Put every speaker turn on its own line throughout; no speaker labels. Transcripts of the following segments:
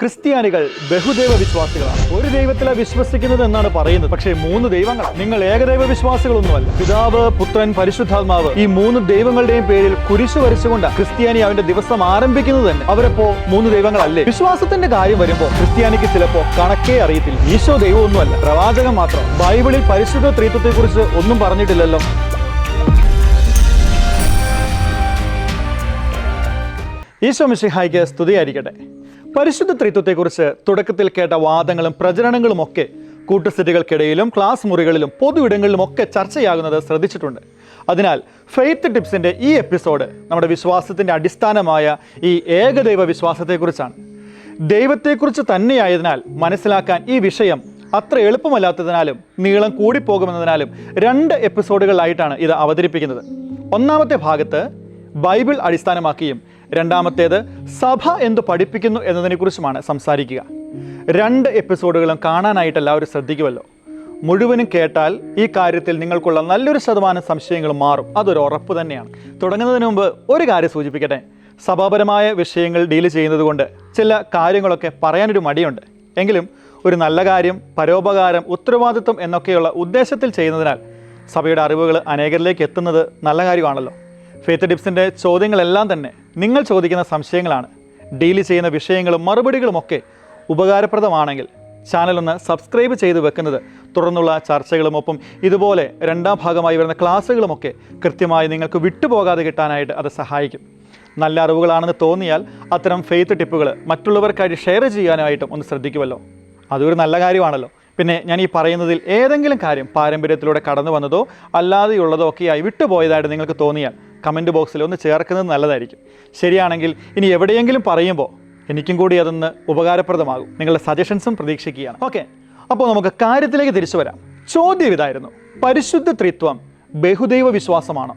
ക്രിസ്ത്യാനികൾ ബഹുദൈവ വിശ്വാസികളാണ്. ഒരു ദൈവത്തിലെ വിശ്വസിക്കുന്നത് എന്നാണ് പറയുന്നത്. പക്ഷേ മൂന്ന് ദൈവങ്ങൾ നിങ്ങൾ ഏകദൈവ വിശ്വാസികളൊന്നുമല്ല. പിതാവ് പുത്രൻ പരിശുദ്ധാത്മാവ് ഈ മൂന്ന് ദൈവങ്ങളുടെയും പേരിൽ കുരിശു വരച്ചുകൊണ്ട് ക്രിസ്ത്യാനി അവന്റെ ദിവസം ആരംഭിക്കുന്നത് തന്നെ. അവരപ്പോ മൂന്ന് ദൈവങ്ങളല്ലേ? വിശ്വാസത്തിന്റെ കാര്യം വരുമ്പോൾ ക്രിസ്ത്യാനിക്ക് ചിലപ്പോ കണക്കേ അറിയത്തില്ല. ഈശോ ദൈവമൊന്നുമല്ല. പ്രവാചകൻ മാത്രം. ബൈബിളിൽ പരിശുദ്ധ ത്രീത്വത്തെ കുറിച്ച് ഒന്നും പറഞ്ഞിട്ടില്ലല്ലോ. ഈശോ മിശിഹായ്ക്ക് സ്തുതിയായിരിക്കട്ടെ. പരിശുദ്ധ ത്രിത്വത്തെക്കുറിച്ച് തുടക്കത്തിൽ കേട്ട വാദങ്ങളും പ്രചരണങ്ങളും ഒക്കെ കൂട്ടുസെറ്റുകൾക്കിടയിലും ക്ലാസ് മുറികളിലും പൊതുയിടങ്ങളിലും ഒക്കെ ചർച്ചയാകുന്നത് ശ്രദ്ധിച്ചിട്ടുണ്ട്. അതിനാൽ ഫെയ്ത്ത് ടിപ്സിന്റെ ഈ എപ്പിസോഡ് നമ്മുടെ വിശ്വാസത്തിന്റെ അടിസ്ഥാനമായ ഈ ഏകദൈവ വിശ്വാസത്തെക്കുറിച്ചാണ്. ദൈവത്തെക്കുറിച്ച് തന്നെയായതിനാൽ മനസ്സിലാക്കാൻ ഈ വിഷയം അത്ര എളുപ്പമല്ലാത്തതിനാലും നീളം കൂടിപ്പോകുമെന്നതിനാലും രണ്ട് എപ്പിസോഡുകളായിട്ടാണ് ഇത് അവതരിപ്പിക്കുന്നത്. ഒന്നാമത്തെ ഭാഗത്ത് ബൈബിൾ അടിസ്ഥാനമാക്കിയും രണ്ടാമത്തേത് സഭ എന്ത് പഠിപ്പിക്കുന്നു എന്നതിനെ എന്നതിനെക്കുറിച്ചുമാണ് സംസാരിക്കുക. രണ്ട് എപ്പിസോഡുകളും കാണാനായിട്ട് എല്ലാവരും ശ്രദ്ധിക്കുമല്ലോ. മുഴുവനും കേട്ടാൽ ഈ കാര്യത്തിൽ നിങ്ങൾക്കുള്ള നല്ലൊരു ശതമാനം സംശയങ്ങൾ മാറും. അതൊരു ഉറപ്പ് തന്നെയാണ്. തുടങ്ങുന്നതിന് മുമ്പ് ഒരു കാര്യം സൂചിപ്പിക്കട്ടെ. സഭാപരമായ വിഷയങ്ങൾ ഡീൽ ചെയ്യുന്നത് കൊണ്ട് ചില കാര്യങ്ങളൊക്കെ പറയാനൊരു മടിയുണ്ട്. എങ്കിലും ഒരു നല്ല കാര്യം പരോപകാരം ഉത്തരവാദിത്വം എന്നൊക്കെയുള്ള ഉദ്ദേശത്തിൽ ചെയ്യുന്നതിനാൽ സഭയുടെ അറിവുകൾ അനേകരിലേക്ക് എത്തുന്നത് നല്ല കാര്യമാണല്ലോ. ഫെയ്ത്ത് ടിപ്സിന്റെ ചോദ്യങ്ങളെല്ലാം തന്നെ നിങ്ങൾ ചോദിക്കുന്ന സംശയങ്ങളാണ്. ഡീൽ ചെയ്യുന്ന വിഷയങ്ങളും മറുപടികളുമൊക്കെ ഉപകാരപ്രദമാണെങ്കിൽ ചാനൽ ഒന്ന് സബ്സ്ക്രൈബ് ചെയ്ത് വെക്കുന്നത്. തുടർന്നുള്ള ചർച്ചകളുമൊപ്പം ഇതുപോലെ രണ്ടാം ഭാഗമായി വരുന്ന ക്ലാസ്സുകളുമൊക്കെ കൃത്യമായി നിങ്ങൾക്ക് വിട്ടുപോകാതെ കിട്ടാനായിട്ട് അത് സഹായിക്കും. നല്ല അറിവുകളാണെന്ന് തോന്നിയാൽ അത്തരം ഫെയ്ത്ത് ടിപ്പുകൾ മറ്റുള്ളവർക്കായിട്ട് ഷെയർ ചെയ്യാനായിട്ടും ഒന്ന് ശ്രദ്ധിക്കുമല്ലോ. അതൊരു നല്ല കാര്യമാണല്ലോ. പിന്നെ ഞാൻ ഈ പറയുന്നതിൽ ഏതെങ്കിലും കാര്യം പാരമ്പര്യത്തിലൂടെ കടന്നു വന്നതോ അല്ലാതെയുള്ളതോ ഒക്കെയായി വിട്ടുപോയതായിട്ട് നിങ്ങൾക്ക് തോന്നിയാൽ കമന്റ് ബോക്സിൽ ഒന്ന് ചേർക്കുന്നത് നല്ലതായിരിക്കും. ശരിയാണെങ്കിൽ ഇനി എവിടെയെങ്കിലും പറയുമ്പോൾ എനിക്കും കൂടി അതൊന്ന് ഉപകാരപ്രദമാകും. നിങ്ങളുടെ സജഷൻസും പ്രതീക്ഷിക്കുകയാണ്. ഓക്കെ. അപ്പോൾ നമുക്ക് കാര്യത്തിലേക്ക് തിരിച്ചു വരാം. ചോദ്യം ഇതായിരുന്നു. പരിശുദ്ധ ത്രിത്വം ബഹുദൈവ വിശ്വാസമാണ്?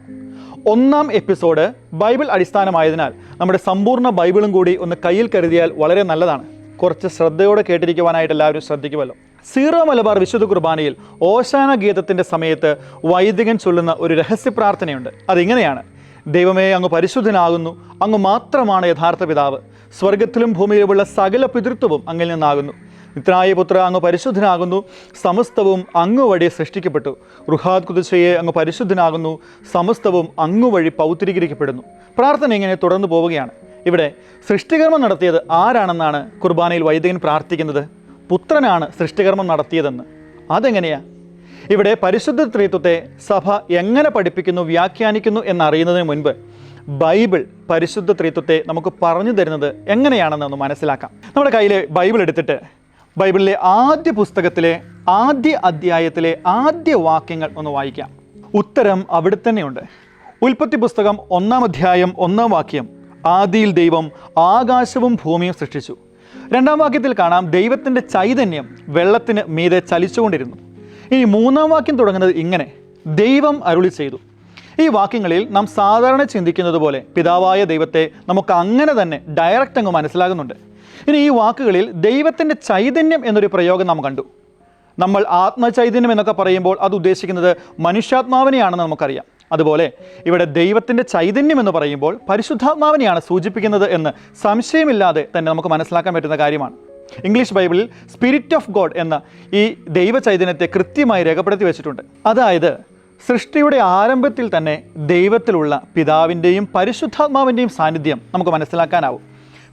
ഒന്നാം എപ്പിസോഡ് ബൈബിൾ അടിസ്ഥാനമായതിനാൽ നമ്മുടെ സമ്പൂർണ ബൈബിളും കൂടി ഒന്ന് കയ്യിൽ കരുതിയാൽ വളരെ നല്ലതാണ്. കുറച്ച് ശ്രദ്ധയോടെ കേട്ടിരിക്കുവാനായിട്ട് എല്ലാവരും ശ്രദ്ധിക്കുമല്ലോ. സീറോ മലബാർ വിശുദ്ധ കുർബാനയിൽ ഓശാന ഗീതത്തിന്റെ സമയത്ത് വൈദികൻ ചൊല്ലുന്ന ഒരു രഹസ്യ പ്രാർത്ഥനയുണ്ട്. അതിങ്ങനെയാണ്. ദൈവമേ അങ്ങ് പരിശുദ്ധനാകുന്നു. അങ്ങ് മാത്രമാണ് യഥാർത്ഥ പിതാവ്. സ്വർഗത്തിലും ഭൂമിയിലുമുള്ള സകല പിതൃത്വവും അങ്ങിൽ നിന്നാകുന്നു. നിത്രായ പുത്ര അങ്ങ് പരിശുദ്ധനാകുന്നു. സമസ്തവും അങ്ങ് വഴി സൃഷ്ടിക്കപ്പെട്ടു. റുഹാദ് കുതിശയെ അങ്ങ് പരിശുദ്ധനാകുന്നു. സമസ്തവും അങ്ങ് വഴി പൗത്രീകരിക്കപ്പെടുന്നു. പ്രാർത്ഥന ഇങ്ങനെ തുടർന്നു പോവുകയാണ്. ഇവിടെ സൃഷ്ടികർമ്മം നടത്തിയത് ആരാണെന്നാണ് കുർബാനയിൽ വൈദികൻ പ്രാർത്ഥിക്കുന്നത്? പുത്രനാണ് സൃഷ്ടികർമ്മം നടത്തിയതെന്ന്. അതെങ്ങനെയാ? ഇവിടെ പരിശുദ്ധ ത്രിത്വത്തെ സഭ എങ്ങനെ പഠിപ്പിക്കുന്നു വ്യാഖ്യാനിക്കുന്നു എന്നറിയുന്നതിന് മുൻപ് ബൈബിൾ പരിശുദ്ധ ത്രിത്വത്തെ നമുക്ക് പറഞ്ഞു തരുന്നത് എങ്ങനെയാണെന്ന് ഒന്ന് മനസ്സിലാക്കാം. നമ്മുടെ കയ്യിൽ ബൈബിൾ എടുത്തിട്ട് ബൈബിളിലെ ആദ്യ പുസ്തകത്തിലെ ആദ്യ അധ്യായത്തിലെ ആദ്യ വാക്യങ്ങൾ ഒന്ന് വായിക്കാം. ഉത്തരം അവിടെ തന്നെയുണ്ട്. ഉൽപ്പത്തി പുസ്തകം ഒന്നാം അധ്യായം ഒന്നാം വാക്യം ആദിയിൽ ദൈവം ആകാശവും ഭൂമിയും സൃഷ്ടിച്ചു. രണ്ടാം വാക്യത്തിൽ കാണാം ദൈവത്തിന്റെ ചൈതന്യം വെള്ളത്തിന് മീതെ ചലിച്ചുകൊണ്ടിരുന്നു. ഇനി മൂന്നാം വാക്യം തുടങ്ങുന്നത് ഇങ്ങനെ. ദൈവം അരുളി ചെയ്തു. ഈ വാക്യങ്ങളിൽ നാം സാധാരണ ചിന്തിക്കുന്നത് പോലെ പിതാവായ ദൈവത്തെ നമുക്ക് അങ്ങനെ തന്നെ ഡയറക്റ്റ് അങ്ങ് മനസ്സിലാകുന്നുണ്ട്. ഇനി ഈ വാക്കുകളിൽ ദൈവത്തിന്റെ ചൈതന്യം എന്നൊരു പ്രയോഗം നാം കണ്ടു. നമ്മൾ ആത്മചൈതന്യം എന്നൊക്കെ പറയുമ്പോൾ അത് ഉദ്ദേശിക്കുന്നത് മനുഷ്യാത്മാവിനെയാണെന്ന് നമുക്കറിയാം. അതുപോലെ ഇവിടെ ദൈവത്തിന്റെ ചൈതന്യം എന്ന് പറയുമ്പോൾ പരിശുദ്ധാത്മാവിനെയാണ് സൂചിപ്പിക്കുന്നത് എന്ന് സംശയമില്ലാതെ തന്നെ നമുക്ക് മനസ്സിലാക്കാൻ പറ്റുന്ന കാര്യമാണ്. ഇംഗ്ലീഷ് ബൈബിളിൽ സ്പിരിറ്റ് ഓഫ് ഗോഡ് എന്ന ഈ ദൈവചൈതന്യത്തെ കൃത്യമായി രേഖപ്പെടുത്തി വെച്ചിട്ടുണ്ട്. അതായത് സൃഷ്ടിയുടെ ആരംഭത്തിൽ തന്നെ ദൈവത്തിലുള്ള പിതാവിന്റെയും പരിശുദ്ധാത്മാവിന്റെയും സാന്നിധ്യം നമുക്ക് മനസ്സിലാക്കാനാവും.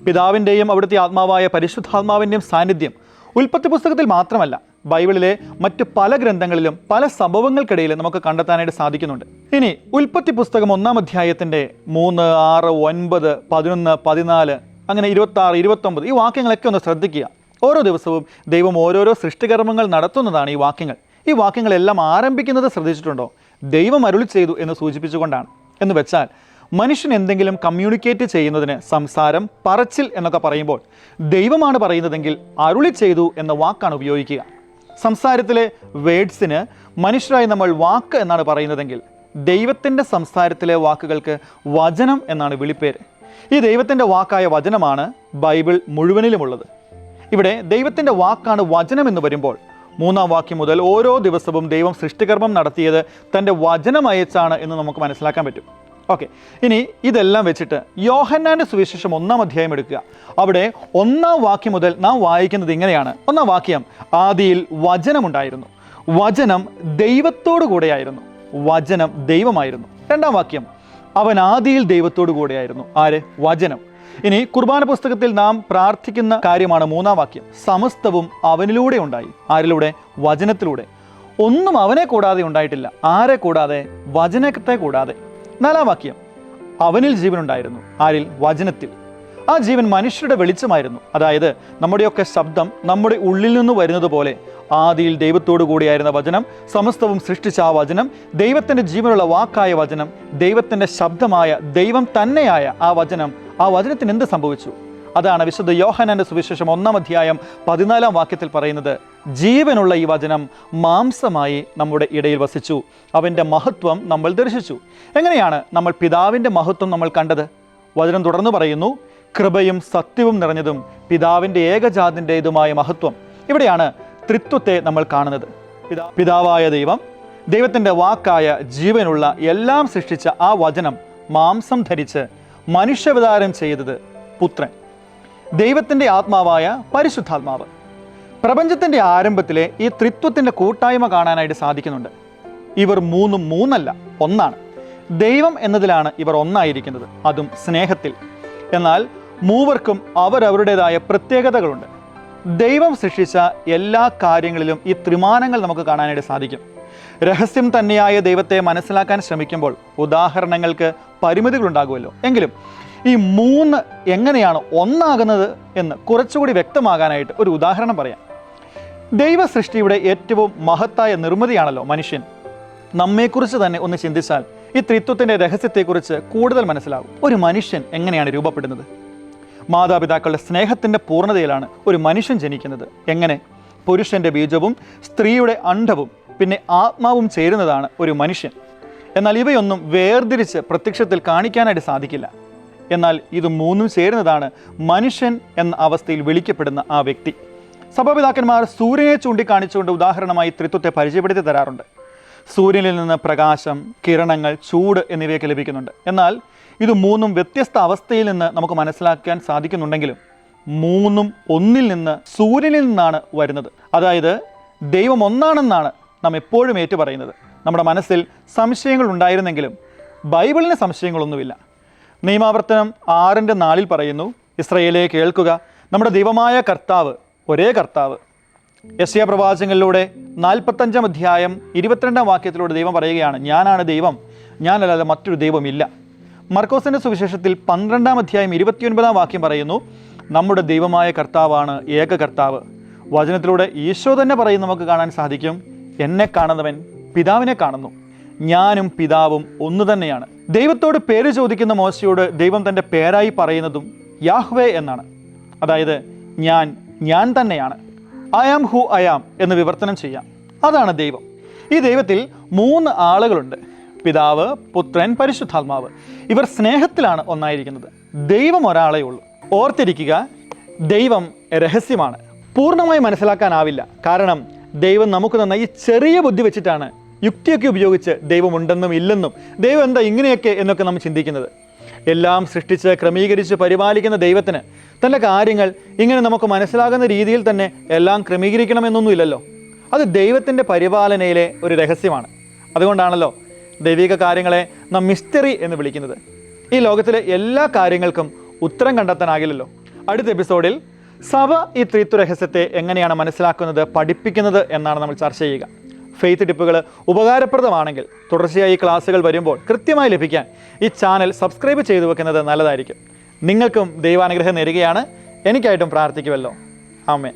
പിതാവിന്റെയും അവിടുത്തെ ആത്മാവായ പരിശുദ്ധാത്മാവിന്റെയും സാന്നിധ്യം ഉൽപ്പത്തി പുസ്തകത്തിൽ മാത്രമല്ല ബൈബിളിലെ മറ്റ് പല ഗ്രന്ഥങ്ങളിലും പല സംഭവങ്ങൾക്കിടയിൽ നമുക്ക് കണ്ടെത്താനായിട്ട് സാധിക്കുന്നുണ്ട്. ഇനി ഉൽപ്പത്തി പുസ്തകം ഒന്നാം അധ്യായത്തിന്റെ മൂന്ന് ആറ് ഒൻപത് പതിനൊന്ന് പതിനാല് അങ്ങനെ ഇരുപത്തി ആറ് ഇരുപത്തൊമ്പത് ഈ വാക്യങ്ങളൊക്കെ ഒന്ന് ശ്രദ്ധിക്കുക. ഓരോ ദിവസവും ദൈവം ഓരോരോ സൃഷ്ടികർമ്മങ്ങൾ നടത്തുന്നതാണ് ഈ വാക്യങ്ങൾ. ഈ വാക്യങ്ങളെല്ലാം ആരംഭിക്കുന്നത് ശ്രദ്ധിച്ചിട്ടുണ്ടോ? ദൈവം അരുളി ചെയ്തു എന്ന് സൂചിപ്പിച്ചുകൊണ്ടാണ്. എന്ന് വെച്ചാൽ മനുഷ്യൻ എന്തെങ്കിലും കമ്മ്യൂണിക്കേറ്റ് ചെയ്യുന്നതിന് സംസാരം പറച്ചിൽ എന്നൊക്കെ പറയുമ്പോൾ ദൈവമാണ് പറയുന്നതെങ്കിൽ അരുളി ചെയ്തു എന്ന വാക്കാണ് ഉപയോഗിക്കുക. സംസാരത്തിലെ വേഡ്സിന് മനുഷ്യരായി നമ്മൾ വാക്ക് എന്നാണ് പറയുന്നതെങ്കിൽ ദൈവത്തിന്റെ സംസാരത്തിലെ വാക്കുകൾക്ക് വചനം എന്നാണ് വിളിപ്പേര്. ഈ ദൈവത്തിന്റെ വാക്കായ വചനമാണ് ബൈബിൾ മുഴുവനിലുമുള്ളത്. ഇവിടെ ദൈവത്തിന്റെ വാക്കാണ് വചനം എന്ന് വരുമ്പോൾ മൂന്നാം വാക്യം മുതൽ ഓരോ ദിവസവും ദൈവം സൃഷ്ടികർമ്മം നടത്തിയത് തന്റെ വചനം അയച്ചാണ് എന്ന് നമുക്ക് മനസ്സിലാക്കാൻ പറ്റും. ഓക്കെ ഇനി ഇതെല്ലാം വെച്ചിട്ട് യോഹന്നാന്റെ സുവിശേഷം ഒന്നാം അധ്യായം എടുക്കുക. അവിടെ ഒന്നാം വാക്യം മുതൽ നാം വായിക്കുന്നത് ഇങ്ങനെയാണ്. ഒന്നാം വാക്യം ആദിയിൽ വചനമുണ്ടായിരുന്നു. വചനം ദൈവത്തോടു കൂടെയായിരുന്നു വചനം ദൈവമായിരുന്നു. രണ്ടാം വാക്യം അവൻ ആദിയിൽ ദൈവത്തോടു കൂടെയായിരുന്നു. ആര്? വചനം. ഇനി കുർബാന പുസ്തകത്തിൽ നാം പ്രാർത്ഥിക്കുന്ന കാര്യമാണ് മൂന്നാം വാക്യം. സമസ്തവും അവനിലൂടെ ഉണ്ടായി. ആരിലൂടെ? വചനത്തിലൂടെ. ഒന്നും അവനെ കൂടാതെ ഉണ്ടായിട്ടില്ല. ആരെ കൂടാതെ? വചനത്തെ കൂടാതെ. നാലാം വാക്യം. അവനിൽ ജീവൻ ഉണ്ടായിരുന്നു. ആരിൽ? വചനത്തിൽ. ആ ജീവൻ മനുഷ്യരുടെ വെളിച്ചമായിരുന്നു. അതായത് നമ്മുടെയൊക്കെ ശബ്ദം നമ്മുടെ ഉള്ളിൽ നിന്ന് വരുന്നത് പോലെ ആദിയിൽ ദൈവത്തോടു കൂടിയായിരുന്ന വചനം സമസ്തവും സൃഷ്ടിച്ച ആ വചനം ദൈവത്തിന്റെ ജീവനുള്ള വാക്കായ വചനം ദൈവത്തിന്റെ ശബ്ദമായ ദൈവം തന്നെയായ ആ വചനം ആ വചനത്തിന് എന്ത് സംഭവിച്ചു? അതാണ് വിശുദ്ധ യോഹനാന്റെ സുവിശേഷം ഒന്നാം അധ്യായം പതിനാലാം വാക്യത്തിൽ പറയുന്നത്. ജീവനുള്ള ഈ വചനം മാംസമായി നമ്മുടെ ഇടയിൽ വസിച്ചു. അവന്റെ മഹത്വം നമ്മൾ ദർശിച്ചു. എങ്ങനെയാണ് നമ്മൾ പിതാവിന്റെ മഹത്വം നമ്മൾ കണ്ടത്? വചനം തുടർന്ന് പറയുന്നു കൃപയും സത്യവും നിറഞ്ഞതും പിതാവിന്റെ ഏകജാതിന്റെതുമായ മഹത്വം. ഇവിടെയാണ് ത്രിത്വത്തെ നമ്മൾ കാണുന്നത്. പിതാവായ ദൈവം ദൈവത്തിന്റെ വാക്കായ ജീവനുള്ള എല്ലാം സൃഷ്ടിച്ച ആ വചനം മാംസം ധരിച്ച് മനുഷ്യവതാരം ചെയ്തത് പുത്രൻ. ദൈവത്തിന്റെ ആത്മാവായ പരിശുദ്ധാത്മാവ്. പ്രപഞ്ചത്തിന്റെ ആരംഭത്തിലെ ഈ ത്രിത്വത്തിന്റെ കൂട്ടായ്മ കാണാനായിട്ട് സാധിക്കുന്നുണ്ട്. ഇവർ മൂന്നും മൂന്നല്ല ഒന്നാണ്. ദൈവം എന്നതിലാണ് ഇവർ ഒന്നായിരിക്കുന്നത്. അതും സ്നേഹത്തിൽ. എന്നാൽ മൂവർക്കും അവരവരുടേതായ പ്രത്യേകതകളുണ്ട്. ദൈവം സൃഷ്ടിച്ച എല്ലാ കാര്യങ്ങളിലും ഈ ത്രിമാനങ്ങൾ നമുക്ക് കാണാനായിട്ട് സാധിക്കും. രഹസ്യം തന്നെയായ ദൈവത്തെ മനസ്സിലാക്കാൻ ശ്രമിക്കുമ്പോൾ ഉദാഹരണങ്ങൾക്ക് പരിമിതികളുണ്ടാകുമല്ലോ. എങ്കിലും ഈ മൂന്ന് എങ്ങനെയാണ് ഒന്നാകുന്നത് എന്ന് കുറച്ചുകൂടി വ്യക്തമാകാനായിട്ട് ഒരു ഉദാഹരണം പറയാം. ദൈവ സൃഷ്ടിയുടെ ഏറ്റവും മഹത്തായ നിർമ്മിതിയാണല്ലോ മനുഷ്യൻ. നമ്മെക്കുറിച്ച് തന്നെ ഒന്ന് ചിന്തിച്ചാൽ ഈ ത്രിത്വത്തിന്റെ രഹസ്യത്തെക്കുറിച്ച് കൂടുതൽ മനസ്സിലാകും ഒരു മനുഷ്യൻ എങ്ങനെയാണ് രൂപപ്പെടുന്നത്? മാതാപിതാക്കളുടെ സ്നേഹത്തിന്റെ പൂർണതയിലാണ് ഒരു മനുഷ്യൻ ജനിക്കുന്നത്. എങ്ങനെ? പുരുഷന്റെ ബീജവും സ്ത്രീയുടെ അണ്ഡവും പിന്നെ ആത്മാവും ചേരുന്നതാണ് ഒരു മനുഷ്യൻ. എന്നാൽ ഇവയൊന്നും വേർതിരിച്ച് പ്രത്യക്ഷത്തിൽ കാണിക്കാനായിട്ട് സാധിക്കില്ല. എന്നാൽ ഇത് മൂന്നും ചേരുന്നതാണ് മനുഷ്യൻ എന്ന അവസ്ഥയിൽ വിളിക്കപ്പെടുന്ന ആ വ്യക്തി. സഭാപിതാക്കന്മാർ സൂര്യനെ ചൂണ്ടിക്കാണിച്ചുകൊണ്ട് ഉദാഹരണമായി ത്രിത്വത്തെ പരിചയപ്പെടുത്തി തരാറുണ്ട്. സൂര്യനിൽ നിന്ന് പ്രകാശം കിരണങ്ങൾ ചൂട് എന്നിവയൊക്കെ ലഭിക്കുന്നുണ്ട്. എന്നാൽ ഇത് മൂന്നും വ്യത്യസ്ത അവസ്ഥയിൽ നിന്ന് നമുക്ക് മനസ്സിലാക്കാൻ സാധിക്കുന്നുണ്ടെങ്കിലും മൂന്നും ഒന്നിൽ നിന്ന് സൂര്യനിൽ നിന്നാണ് വരുന്നത്. അതായത് ദൈവം ഒന്നാണെന്നാണ് നാം എപ്പോഴും ഏറ്റു പറയുന്നത് നമ്മുടെ മനസ്സിൽ സംശയങ്ങൾ ഉണ്ടായിരുന്നെങ്കിലും ബൈബിളിന് സംശയങ്ങളൊന്നുമില്ല. നിയമാവർത്തനം ആറിന്റെ നാലിൽ പറയുന്നു ഇസ്രയേലെ കേൾക്കുക. നമ്മുടെ ദൈവമായ കർത്താവ് ഒരേ കർത്താവ് യശയ പ്രവാചകങ്ങളിലൂടെ നാൽപ്പത്തഞ്ചാം അധ്യായം ഇരുപത്തിരണ്ടാം വാക്യത്തിലൂടെ ദൈവം പറയുകയാണ് ഞാനാണ് ദൈവം ഞാനല്ലാതെ മറ്റൊരു ദൈവമില്ല മർക്കോസിന്റെ സുവിശേഷത്തിൽ പന്ത്രണ്ടാം അധ്യായം ഇരുപത്തിയൊൻപതാം വാക്യം പറയുന്നു നമ്മുടെ ദൈവമായ കർത്താവാണ് ഏക കർത്താവ്. വചനത്തിലൂടെ ഈശോ തന്നെ പറയും നമുക്ക് കാണാൻ സാധിക്കും എന്നെ കാണുന്നവൻ പിതാവിനെ കാണുന്നു. ഞാനും പിതാവും ഒന്നു തന്നെയാണ്. ദൈവത്തോട് പേര് ചോദിക്കുന്ന മോശയോട് ദൈവം തന്റെ പേരായി പറയുന്നതും യാഹ്വേ എന്നാണ്. അതായത് ഞാൻ ഞാൻ തന്നെയാണ്. I am who I am എന്ന് വിവർത്തനം ചെയ്യാം. അതാണ് ദൈവം. ഈ ദൈവത്തിൽ മൂന്ന് ആളുകളുണ്ട്. പിതാവ് പുത്രൻ പരിശുദ്ധാത്മാവ്. ഇവർ സ്നേഹത്തിലാണ് ഒന്നായിരിക്കുന്നത്. ദൈവം ഒരാളേ ഉള്ളൂ. ഓർത്തിരിക്കുക ദൈവം രഹസ്യമാണ്. പൂർണമായി മനസ്സിലാക്കാനാവില്ല. കാരണം ദൈവം നമുക്ക് തന്ന ഈ ചെറിയ ബുദ്ധി വെച്ചിട്ടാണ് യുക്തിയൊക്കെ ഉപയോഗിച്ച് ദൈവമുണ്ടെന്നും ഇല്ലെന്നും. ദൈവം എന്താ ഇങ്ങനെയൊക്കെ എന്നൊക്കെ നമ്മൾ ചിന്തിക്കുന്നത്. എല്ലാം സൃഷ്ടിച്ച് ക്രമീകരിച്ച് പരിപാലിക്കുന്ന ദൈവത്തിന് തന്റെ കാര്യങ്ങൾ ഇങ്ങനെ നമുക്ക് മനസ്സിലാകുന്ന രീതിയിൽ തന്നെ എല്ലാം ക്രമീകരിക്കണമെന്നൊന്നുമില്ലല്ലോ. അത് ദൈവത്തിന്റെ പരിപാലനയിലെ ഒരു രഹസ്യമാണ്. അതുകൊണ്ടാണല്ലോ ദൈവിക കാര്യങ്ങളെ നാം മിസ്റ്ററി എന്ന് വിളിക്കുന്നത്. ഈ ലോകത്തിലെ എല്ലാ കാര്യങ്ങൾക്കും ഉത്തരം കണ്ടെത്താനാകില്ലല്ലോ. അടുത്ത എപ്പിസോഡിൽ സഭ ഈ ത്രിത്വ രഹസ്യത്തെ എങ്ങനെയാണ് മനസ്സിലാക്കുന്നത് പഠിപ്പിക്കുന്നത് എന്നാണ് നമ്മൾ ചർച്ച ചെയ്യുക. ഫെയ്ത്ത് ടിപ്പുകൾ ഉപകാരപ്രദമാണെങ്കിൽ തുടർച്ചയായി ക്ലാസ്സുകൾ വരുമ്പോൾ കൃത്യമായി ലഭിക്കാൻ ഈ ചാനൽ സബ്സ്ക്രൈബ് ചെയ്തു വെക്കുന്നത് നല്ലതായിരിക്കും. നിങ്ങൾക്കും ദൈവാനുഗ്രഹം നേരുകയാണ്. എനിക്കായിട്ടും പ്രാർത്ഥിക്കുമല്ലോ ആമേ